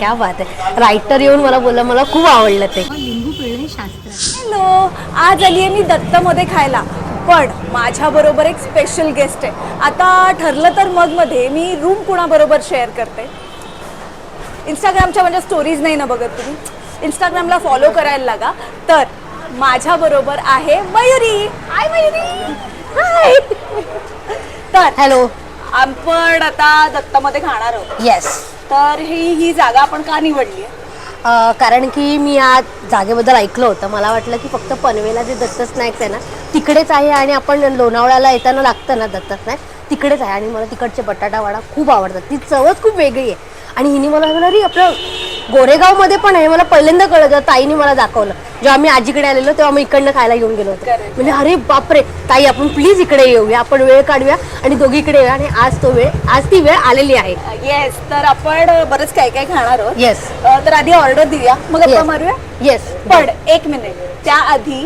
क्या बात आहे रायटर येऊन मला बोललं मला खूप आवडलं ते. हॅलो आज आली आहे मी दत्तमध्ये खायला. पण माझ्याबरोबर एक स्पेशल गेस्ट आहे. आता ठरलं तर मगमध्ये मी रूम कुणाबरोबर शेअर करते? इंस्टाग्रामच्या म्हणजे स्टोरीज नाही ना बघत तुम्ही? इंस्टाग्रामला फॉलो करायला लागा. तर माझ्याबरोबर आहे मयुरी. हाय मयुरी. हाय तर हॅलो आपण आता दत्तमध्ये खाणार आहोत. येस तर ही ही जागा आपण का निवडली आहे? कारण की मी आज जागेबद्दल ऐकलं होतं. मला वाटलं की फक्त पनवेला जे दत्त स्नॅक्स आहे ना तिकडेच आहे आणि आपण लोणावळ्याला येताना लागतं ना दत्त स्नॅक्स तिकडेच आहे आणि मला तिकडचे बटाटा वडा खूप आवडतात. ती चवच खूप वेगळी आहे. आणि हिने मला सांगितलं अरे आपलं गोरेगावमध्ये पण आहे मला पहिल्यांदा कळलं ताईने मला दाखवलं. जेव्हा आम्ही आजीकडे आलेलो तेव्हा आम्ही इकडनं खायला घेऊन गेलो होतो. म्हणजे अरे बापरे ताई आपण प्लीज इकडे येऊया आपण वेळ काढूया आणि दोघीकडे येऊया. आणि आज तो वेळ आज ती वेळ आलेली आहे. येस तर आपण बरंच काय काय खाणार आहोत. येस तर आधी ऑर्डर देऊया मग. मारूया? येस पण एक मिनिट त्याआधी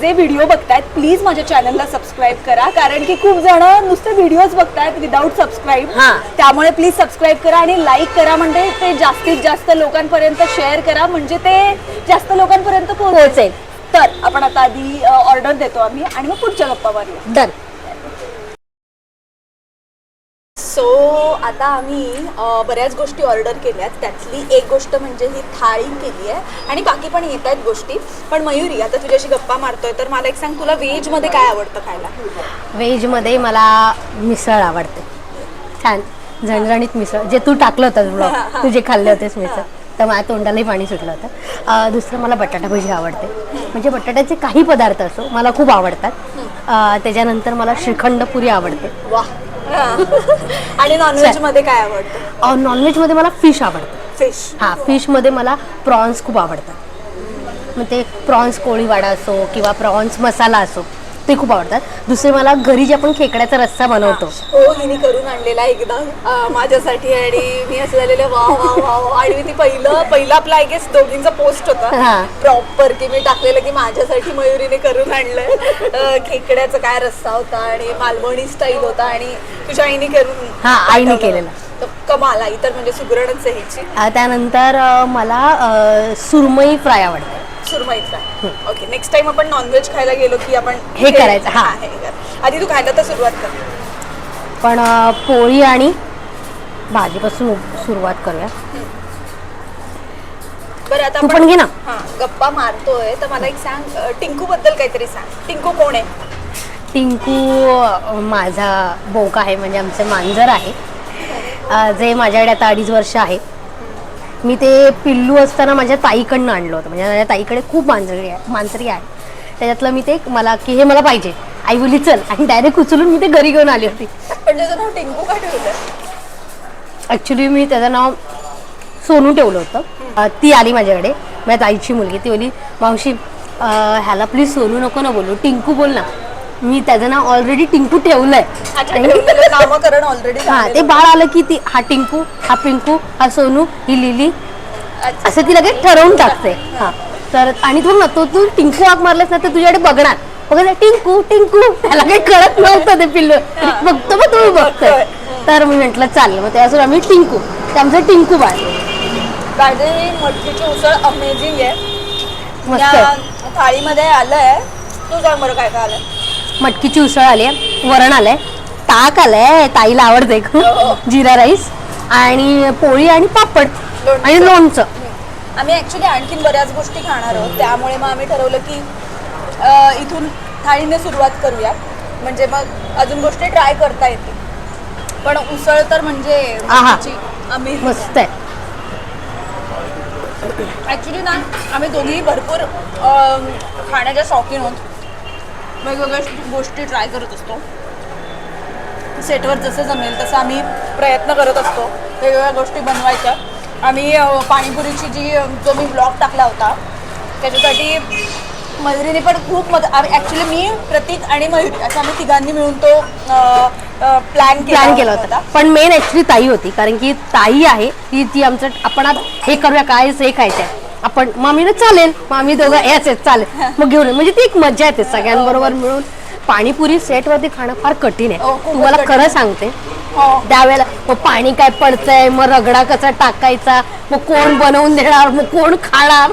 जे व्हिडिओ बघतायत प्लीज माझ्या चॅनलला सबस्क्राईब करा. कारण की खूप जण नुसते व्हिडिओज बघतायत विदाऊट सबस्क्राईब. हा. त्यामुळे प्लीज सबस्क्राईब करा आणि लाईक करा. म्हणजे ते जास्तीत जास्त लोकांपर्यंत शेअर करा. म्हणजे ते जास्त लोकांपर्यंत पोहोचेल. पोहोचेल. तर आपण आता आधी ऑर्डर देतो आम्ही आणि मग पुढच्या गप्पा मारूया. डन. सो आता आम्ही अ, बऱ्याच गोष्टी ऑर्डर केल्यात. त्यातली एक गोष्ट म्हणजे ही थाळी केली आहे. आणि बाकी पण येत आहेत गोष्टी. पण मयुरी आता तुझ्याशी गप्पा मारतोय तर मला एक सांग तुला व्हेजमध्ये काय आवडतं खायला? व्हेजमध्ये मला मिसळ आवडते. छान. झणझणीत मिसळ. जे तू टाकलं होतं ब्लॉग तू जे खाल्ले होतेस मिसळ. तर माझ्या तोंडालाही पाणी सुटलं होतं. अं, दुसरं मला बटाटा भजी आवडते. म्हणजे बटाट्याचे काही पदार्थ असो मला खूप आवडतात. अं, त्याच्यानंतर मला श्रीखंड पुरी आवडते. वा आणि नॉनव्हेजमध्ये काय आवडतं? अं, नॉनव्हेजमध्ये मला फिश आवडतं. फिश हां फिशमध्ये मला प्रॉन्स खूप आवडतात. मग ते प्रॉन्स कोळीवाडा असो किंवा प्रॉन्स मसाला असो. ते खूप आवडतात. दुसरे मला घरी जे आपण खेकड्याचा रस्सा बनवतो. हो हिने करून आणलेला एकदा. माझ्यासाठी आणि मी असं झालेले वा वा वा वा आणि मी ती पहिलं पहिलं आपला आय गेस दोघींचा पोस्ट होता. हा. प्रॉपर की मी टाकलेलं की माझ्यासाठी मयुरीने करून आणलंय. खेकड्याचा काय रस्सा होता आणि मालवणी स्टाईल होता आणि तुझ्या आईने करून हा, आईने. केलेला. कमाल आई तर म्हणजे सुगरणच अ, त्यानंतर मला सुरमई फ्राय आवडते. सुरमईचा ओके नेक्स्ट टाइम आपण नॉनव्हेज खायला गेलो की आपण हे करायचं, हा. हे कर. आधी तू खायला तर सुरुवात कर. पण अ, पोळी आणि भाजीपासून सुरुवात करूया. बरं आता तू आपण- पण घे ना. हा गप्पा मारतोय तर मला एक सांग टिंकू बद्दल काहीतरी सांग. टिंकू कोण आहे? टिंकू अ, माझा बोक आहे म्हणजे आमचे मांजर आहे. अ, जे माझ्याकडे आता अडीच वर्ष आहे. मी ते पिल्लू असताना माझ्या ताईकडनं आणलं होतं. म्हणजे माझ्या ताईकडे खूप मांजरी आहे मांजरी आहे. त्याच्यातलं मी ते मला की हे मला पाहिजे. आई बोली चल. आणि डायरेक्ट उचलून मी ते घरी घेऊन आली होती. पण त्याचं नाव टिंकू का ठेवलं ॲक्च्युली मी त्याचं नाव सोनू ठेवलं होतं. ती आली माझ्याकडे. माझ्या ताईची मुलगी. ती बोली मावशी ह्याला प्लीज सोनू नको ना बोलू. टिंकू बोल ना. मी त्याचं नाव ऑलरेडी टिंकू ठेवलंय. ऑलरेडी हा ते बाळ आलं की ती हा टिंकू हा पिंकू हा सोनू ही लिली. असं ती लगेच ठरवून टाकते. हा. तर आणि तू ना तो तू टिंकू हाक मारलेस ना तर तुझ्याकडे बघणार. बघा टिंकू टिंकू. त्याला काही कळत नव्हतं ते पिल्लू. बघतो मग तुम्ही बघतोय. तर मी म्हंटल चाललं. मग त्यापासून आम्ही टिंकू. ते आमचं टिंकू बाळ. मटकीची उसळ अमेझिंग आहे. मस्त. थाळीमध्ये आलंय. तू सांग बरं काय काय आलंय मटकीची उसळ आली आहे वरण आलंय ताक आलंय ताईला आवडते हो. खूप जिरा राईस आणि पोळी आणि पापड. आणि लोणचं आम्ही ऍक्च्युली आणखीन बऱ्याच गोष्टी खाणार आहोत त्यामुळे मग आम्ही ठरवलं की अ, इथून थाळीने सुरुवात करूया म्हणजे मग अजून गोष्टी ट्राय करता येतील पण उसळ तर म्हणजे आहा. आम्ही मस्त आहे ॲक्च्युली ना आम्ही दोघीही भरपूर अम, खाण्याच्या शौकीन आहोत वेगवेगळ्या गोष्टी ट्राय करत असतो. सेटवर जसं जमेल तसं आम्ही प्रयत्न करत असतो. वेगवेगळ्या गोष्टी बनवायच्या. आम्ही पाणीपुरीची जी जो मी ब्लॉग टाकला होता त्याच्यासाठी मयुरीने पण खूप मदत ॲक्च्युली मी प्रतीक आणि मयुरी असं आम्ही तिघांनी मिळून तो प्लॅन प्लॅन केला होता. पण मेन ऍक्च्युली ताई होती कारण की ताई आहे ती ती आमचं आपण हे करूया काय हे खायचंय. आपण मग आम्ही ना चालेल आम्ही दोघं याच आहेत चालेल मग घेऊन ये. म्हणजे ती एक मजा येते सगळ्यांबरोबर मिळून पाणीपुरी सेट वरती खाणं फार कठीण हो, आहे खूपच तुम्हाला कठीण खरं. सांगते हो. त्यावेळेला मग पाणी काय पडतंय मग रगडा कसा टाकायचा मग कोण बनवून देणार मग कोण खाणार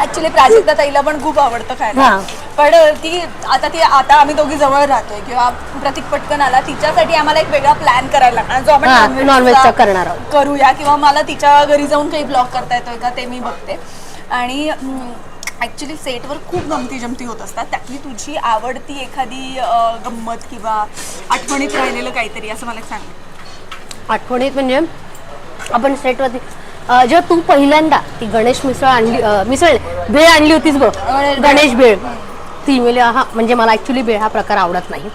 ऍक्च्युली प्राजक्ता ताईला पण खूप आवडतं खायला हा. पण ती आता ती आता आम्ही दोघी जवळ राहतोय किंवा प्रतीक पटकन आला तिच्यासाठी आम्हाला एक वेगळा प्लॅन करायला लागणार जो आपण हा, non-veg non-veg चा चा करणार आहोत. करूया किंवा मला तिच्या घरी जाऊन काही ब्लॉग करता येतोय का ते मी बघते. आणि ऍक्च्युली सेटवर खूप गमती जमती होत असतात. त्यातली तुझी आवडती एखादी अं, गंमत किंवा आठवणीत राहिलेलं काहीतरी असं मला एक सांग. आठवणीत म्हणजे आपण सेटवरती अं, जेव्हा तू पहिल्यांदा ती गणेश मिसळ आणली अं, मिसळ नाही, भेळ आणली होतीस बघ. गणेश भेळ. गणेश भेळ ती म्हणजे हा म्हणजे मला ॲक्च्युली भेळ हा प्रकार आवडत नाही.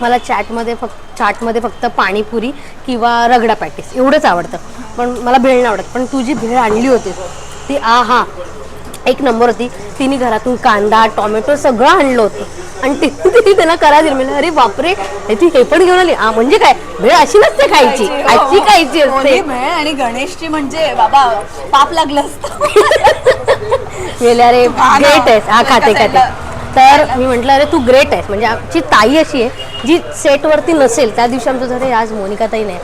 मला चॅटमध्ये फक्त चाटमध्ये फक्त पाणीपुरी किंवा रगडा पॅटीस एवढंच आवडतं. पण मला भेळ नाही आवडत. पण तू जी भेळ आणली होतीस ती आ हा एक नंबर होती. तिने घरातून कांदा टोमॅटो सगळं आणलं होतं. आणि ती तिने त्यांना करा दिलं. म्हणजे अरे बापरे हे ती हे पण घेऊन आली. हा म्हणजे काय? भेळ अशी नसते खायची. अशी खायची हो, होली असते भेळ आणि गणेशची म्हणजे बाबा पाप लागलं असतं. गेले अरे हा ना. ग्रेट आहेस हा खाते खाते. तर मी म्हटलं अरे तू ग्रेट आहेस. म्हणजे आमची ताई अशी आहे जी सेटवरती नसेल. त्या दिवशी आमचं अरे आज मोनिका ताई नाही.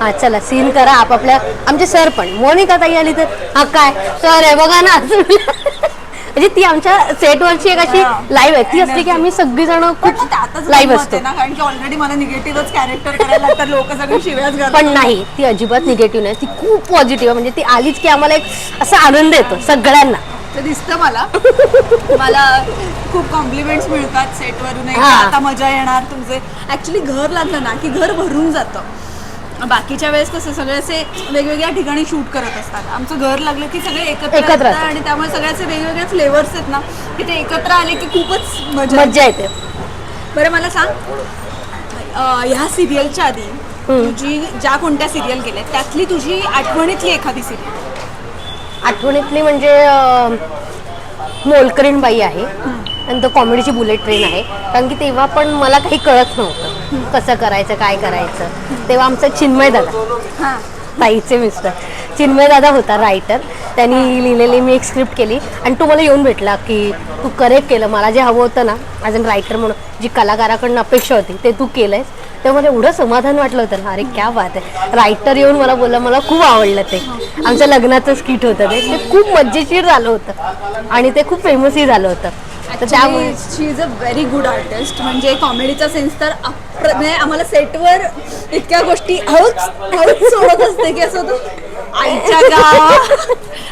हा चला सीन करा आपापल्या. आमचे सर पण. मोनिका ताई आली तर हा काय? सर आहे बघा ना. म्हणजे ती आमच्या सेटवरची एक अशी. लाईव्ह आहे. ती असते की आम्ही सगळीजण पण खूप लाईव्ह असतो. ना कारण की ऑलरेडी मला निगेटिव्हच कॅरेक्टर करायला लागतात लोक सगळे शिव्याच पण नाही ती अजिबात निगेटिव्ह नाही. ती खूप पॉझिटिव्ह आहे. म्हणजे ती आलीच की आम्हाला एक असा आनंद येतो सगळ्यांना. ते दिसतं मला मला खूप कॉम्प्लिमेंट्स मिळतात सेटवरून हा. आता मजा येणार तुमचे ऍक्च्युली घर लागलं ना की घर भरून जातं बाकीच्या वेळेस कसं सगळे असे वेगवेगळ्या ठिकाणी शूट करत असतात आमचं घर लागलं की सगळे एकत्र. आणि त्यामुळे सगळे असे वेगवेगळे फ्लेवर्स आहेत ना की ते एकत्र आले की खूपच मजा येते. बरं मला सांग ह्या सिरियलच्या आधी. तुझी ज्या कोणत्या सिरियल गेल्या त्यातली तुझी आठवणीतली एखादी सिरियल आठवणीतली म्हणजे मोलकरीण बाई आहे. नंतर कॉमेडीची बुलेट ट्रेन आहे. कारण की तेव्हा पण मला काही कळत नव्हतं. कसं करायचं काय करायचं. तेव्हा आमचा चिन्मय दादा. हां. ताईचे मिस्टर. चिन्मय दादा होता रायटर त्यांनी लिहिलेली मी एक स्क्रिप्ट केली. आणि तो मला येऊन भेटला की तू करेक्ट केलं. मला जे हवं होतं ना ॲज अन रायटर म्हणून जी कलाकाराकडनं अपेक्षा होती ते तू केलंयस. तेव्हा मला एवढं समाधान वाटलं होतं ना. अरे क्या बात आहे. रायटर येऊन मला बोलला मला खूप आवडलं ते. आमच्या लग्नाचं स्किट होतं ते. ते खूप मजेशीर झालं होतं. आणि ते खूप फेमसही झालं होतं. तर त्यामुळे she is a very good artist म्हणजे कॉमेडीचा सेन्स तर म्हणजे आम्हाला सेटवर इतक्या गोष्टी हळूच हळूच सोडत असते की असं होतं आईच्या गावा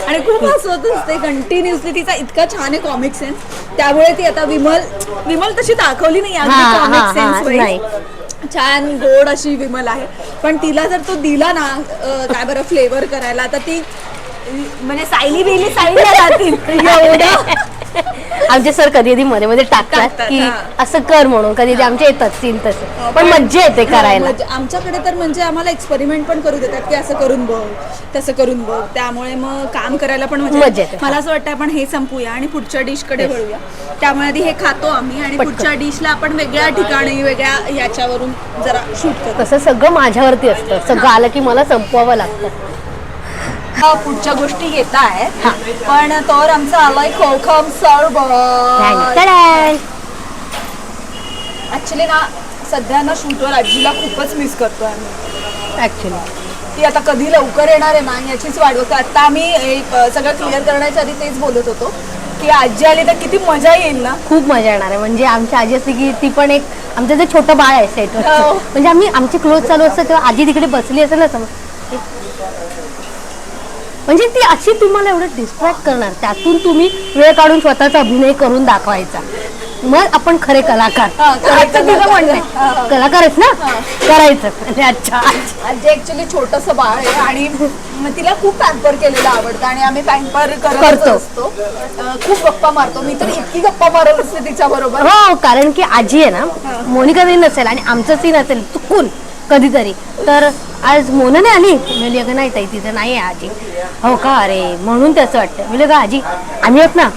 आणि खूप हसवत असते. कंटिन्युअसली तिचा इतका छान आहे कॉमिक सेन्स त्यामुळे ती आता विमल विमल तशी दाखवली नाही कॉमिक सेन्स नाही. छान गोड अशी विमल आहे. पण तिला जर तो दिला ना काय बरं फ्लेवर करायला तर ती म्हणजे सायली बिली साईडला जातील एवढं. आमचे सर कधी कधी मध्ये मध्ये टाकतात टाकतात, की हा. असं कर म्हणून कधी ते आमचे येतात सीन तसे. पण मज्जा येते करायला. म्हणजे आमच्याकडे तर म्हणजे आम्हाला एक्सपेरिमेंट पण करू देतात की असं करून बघ तसं करून बघ. त्यामुळे मग काम करायला पण मजा मजा येते. येते. मला असं वाटतं आपण हे संपूया आणि पुढच्या डिशकडे वळूया. त्यामुळे आधी हे खातो आम्ही आणि पटकन. पुढच्या डिशला आपण वेगळ्या ठिकाणी वेगळ्या याच्यावरून जरा शूट करू. तसं सगळं माझ्यावरती असतं. सगळं आलं की मला संपवावं लागतं. हा, पुढच्या गोष्टी येत आहेत पण तर आमचं आलाय खोखम सरबत. ऍक्च्युली ना सध्या ना शूटवर आजीला खूपच मिस करतोय आम्ही. ऍक्च्युली ती आता कधी लवकर येणार आहे ना याचीच वाट बघतो आता आम्ही एक सगळं क्लिअर करण्याच्या आधी तेच बोलत होतो की आजी आली तर किती मजा येईल ना. खूप मजा येणार आहे. म्हणजे आमची आजी असते की ती पण एक आमचं जे छोटं बाळ आहे सेटवर हो. म्हणजे आम्ही आमचे क्लोज चालू असतं तेव्हा आजी तिकडे बसली असेल ना समज म्हणजे ती अशी तुम्हाला एवढं डिस्ट्रॅक्ट करणार त्यातून तुम्ही वेळ काढून स्वतःचा अभिनय करून दाखवायचा. मग आपण खरे कलाकार. कलाकार. म्हणणं हा, हा. आहे कलाकारच ना? करायचं. अच्छा. आजी ऍक्च्युली छोटस बाळ आहे आणि मग तिला खूप पॅम्पर केलेलं आवडतं आणि आम्ही पॅम्पर करत करतो. असतो. अ, खूप गप्पा मारतो. मी तर इतकी गप्पा मारत असते तिच्या बरोबर हो कारण की आजी आहे ना मोनिका तरी नसेल आणि आमचं सीन असेल चुकून कधीतरी. तर आज मोन नाही आली. म्हणजे अगं नाही ताई तिथं नाही आहे आजी. हो का? अरे म्हणून त्याचं वाटतं. म्हणजे का आजी आम्ही आहोत ना.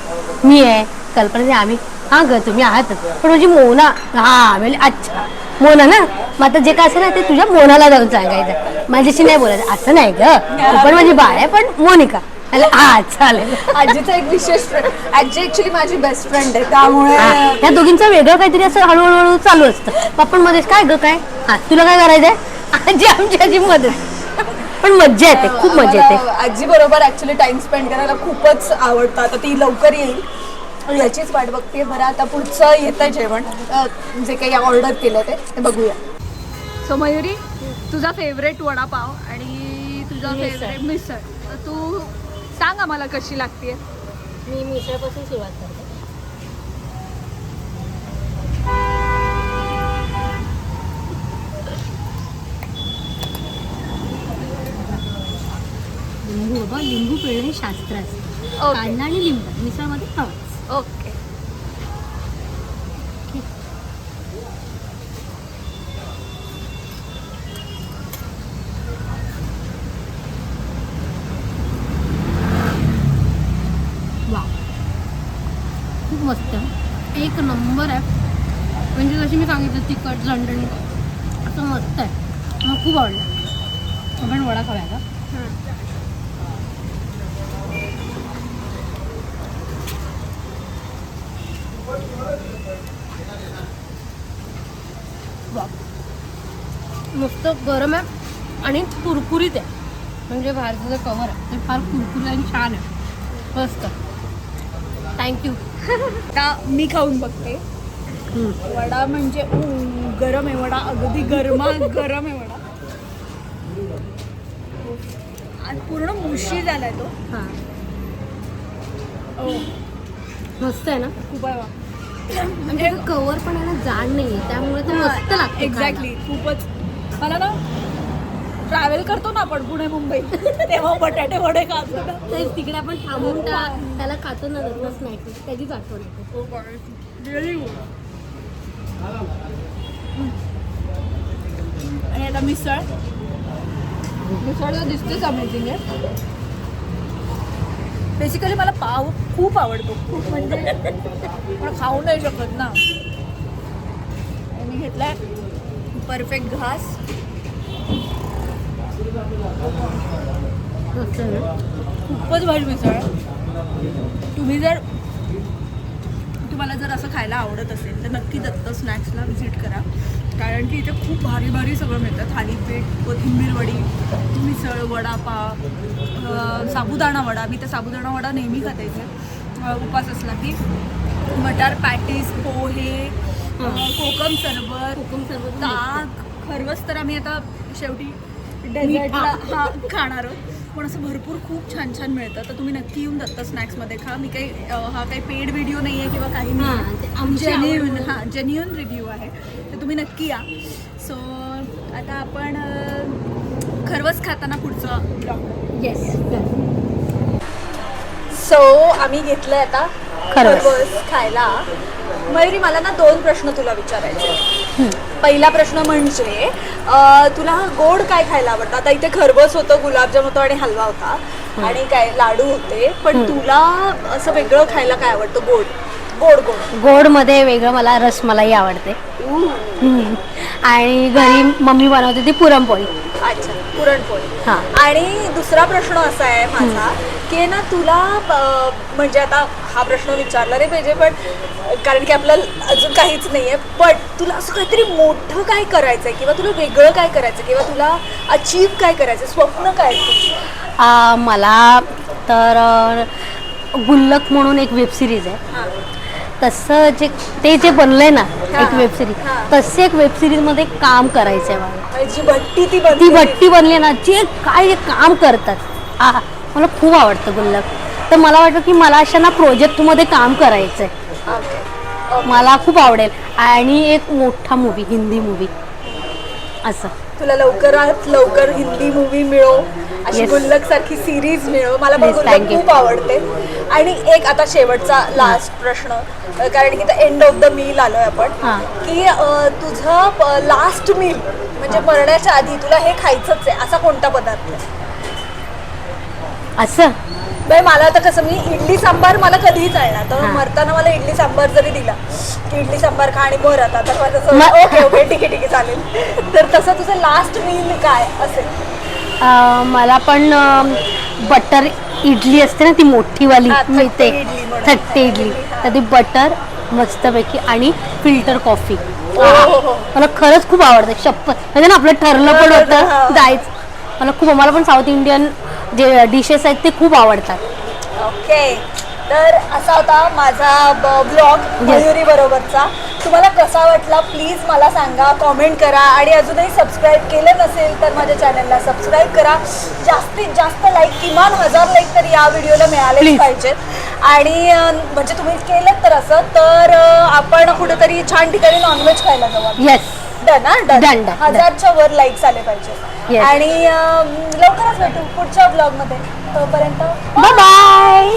मी आहे कल्पना आम्ही. हां ग तुम्ही आहातच पण म्हणजे मोना हा म्हणजे अच्छा. मोना ना? मग आता जे काय असेल ना ते तुझ्या मोनाला जाऊन सांगायचं. माझ्याशी नाही बोलायचं. असं नाही ग. तू पण माझी बाळ आहे पण मोनिका. हा चालेल. आजीचा एक विशेष फ्रेंड आजी ऍक्च्युली माझी बेस्ट फ्रेंड आहे त्यामुळे हा, या दोघींचं वेगळं काहीतरी असं हळूहळू हळू चालू असतं. पप्पा मध्येच काय ग काय? हा तुला काय करायचंय? आजी आमची आजी मदत पण मज्जा येते खूप मजा येते. आजी बरोबर ऍक्च्युली टाइम स्पेंड करायला खूपच आवडतं. आता ती लवकर येईल. याचीच वाट बघते बरं आता पुढचं येतं जेवण. अ, जे काही ऑर्डर केलं ते ते बघूया. सो मयुरी तुझा फेवरेट वडापाव आणि तुझा. फेवरेट मिसळ. तर तू सांग आम्हाला कशी लागते. मी मिसळपासून सुरुवात करते. लिंबू बाबा लिंबू पिळणे हे शास्त्र असतं. कांदा आणि लिंबू मिसळमध्ये हवाच ओके. एक नंबर आहे म्हणजे जशी मी सांगितलं तिखट लंडन असं मस्त आहे. मला खूप आवडलं. आपण वडा खाऊया का मस्त गरम आहे आणि कुरकुरीत आहे. म्हणजे बाहेरचं जे कवर आहे. ते फार कुरकुरीत आणि छान आहे. मस्त. थँक्यू आता मी खाऊन बघते. वडा म्हणजे गरम आहे वडा. अगदी गरमा गरम आहे वडा. आणि पूर्ण मुशी झालाय तो. हां. ओ मस्त आहे ना? खूप आहे वा म्हणजे कवर पण ना जाड नाही त्यामुळे ते मस्त लागतं एक्झॅक्टली खूपच. मला ना ट्रॅव्हल करतो ना आपण पुणे मुंबई तेव्हा बटाटे वडे खातो ना. तेच तिकडे आपण थांबून त्या- त्याला खातो ना रत्न स्नॅक्स त्याचीच आठवण येते. Really? good. आणि आता मिसळ. मिसळ तर दिसतेच अमेझिंग आहे बेसिकली मला पाव खूप आवडतो. खूप म्हणजे पण खाऊ नाही शकत ना. आणि मी घेतलाय परफेक्ट घास. खूपच भारी मिसळ. तुम्ही जर तुम्हाला जर असं खायला आवडत असेल तर नक्की दत्त स्नॅक्सला व्हिजिट करा. कारण की इथे खूप भारी भारी सगळं मिळतं. थालीपीठ कोथिंबीर वडी मिसळ वडापाव साबुदाणा वडा. मी तर साबुदाणा वडा नेहमी खाते इथे. उपास असला की. मटार पॅटीस पोहे कोकम सरबत कोकम सरबत ताक खरवस तर आम्ही आता शेवटी डेझर्टला हा खाणार आहोत. पण असं भरपूर खूप छान छान मिळतं. तर तुम्ही नक्की येऊन दत्त स्नॅक्समध्ये खा. मी काही हा काही पेड व्हिडिओ नाही आहे किंवा काही हां, नाही जेन्युन हां जेन्युन रिव्ह्यू आहे. तर तुम्ही नक्की या. सो आता आपण खरवस खाताना पुढचं ब्लॉग येस सो आम्ही घेतलंय आता. खरवस खायला. मयुरी मला ना दोन प्रश्न तुला विचारायचे. पहिला प्रश्न म्हणजे तुला गोड काय खायला आवडतं? आता इथे खरबस होतं गुलाबजाम होतं आणि हलवा होता. आणि काय लाडू होते. पण. तुला असं वेगळं खायला काय आवडतं? गोड. गोड गोड. गोडमध्ये वेगळं मला रसमलाई आवडते. आणि घरी मम्मी बनवते ती पुरणपोळी. अच्छा पुरणपोळी. आणि दुसरा प्रश्न असा आहे माझा की ना तुला म्हणजे आता हा प्रश्न विचारला रे पाहिजे पण कारण की आपलं अजून काहीच नाही आहे पण तुला असं काहीतरी मोठं काय करायचं आहे किंवा तुला वेगळं काय करायचं किंवा तुला अचीव काय करायचं स्वप्न काय आहे मला तर गुल्लक म्हणून एक वेब सिरीज आहे. तसं जे ते जे बनलंय ना एक वेब सिरीज. तसे एक वेब सिरीजमध्ये काम करायचं आहे मला जी भट्टी ती भट्टी बनली ना जे काय काम करतात. आ मला खूप आवडतं गुल्लक. तर मला वाटतं की मला अशा ना प्रोजेक्टमध्ये काम करायचं आहे. मला खूप आवडेल. आणि एक मोठा मूवी हिंदी मूवी असं. तुला लवकरात लवकर हिंदी मूवी मिळो. अशी Yes. गुल्लक सारखी सिरीज मिळो. मला पण Please, गुल्लक thank you. खूप आवडते. आणि एक आता शेवटचा लास्ट प्रश्न. अ, कारण की एंड ऑफ द मील आलोय आपण. हां. की अ, तुझं लास्ट मील म्हणजे मरण्याच्या आधी तुला हे खायचंच आहे. असा कोणता पदार्थ आहे? असं? बाई मला आता कसं मी इडली सांबार मला कधीही चालणार तर. मरताना मला इडली सांबार जरी दिला की इडली सांबार खा आणि मर आता. तर माझं ओके ओके ठीक आहे ठीक आहे चालेल. तर तसं तुझं लास्ट मील काय असेल? अं, मला पण बटर इडली असते ना ती मोठीवाली हा, थट्टे मिळते इडली म्हणून. थट्टे इडली. तर ती बटर मस्तपैकी आणि फिल्टर कॉफी हो, हो, हो. मला खरंच खूप आवडते शप्प. म्हणजे ना आपलं ठरलं पण हा. होतं जायचं. मला खूप मला पण साऊथ इंडियन जे डिशेस आहेत ते खूप आवडतात. ओके तर असा होता माझा ब्लॉग मयुरी बरोबरचा तुम्हाला कसा वाटला प्लीज मला सांगा कॉमेंट करा आणि अजूनही सबस्क्राईब केलं नसेल तर माझ्या चॅनलला सबस्क्राईब करा. जास्तीत जास्त लाईक किमान हजार लाईक तरी या व्हिडिओला मिळालेच Please. पाहिजेत आणि अं, म्हणजे तुम्ही केलं तर असं तर अं, आपण कुठेतरी छान ठिकाणी नॉनव्हेज खायला जाऊ. आपण. येस डन हा Done, डन done, हजारच्या वर लाईक्स आले पाहिजे Yes. आणि अं, लवकरच भेटू पुढच्या ब्लॉगमध्ये. तोपर्यंत बाय बाय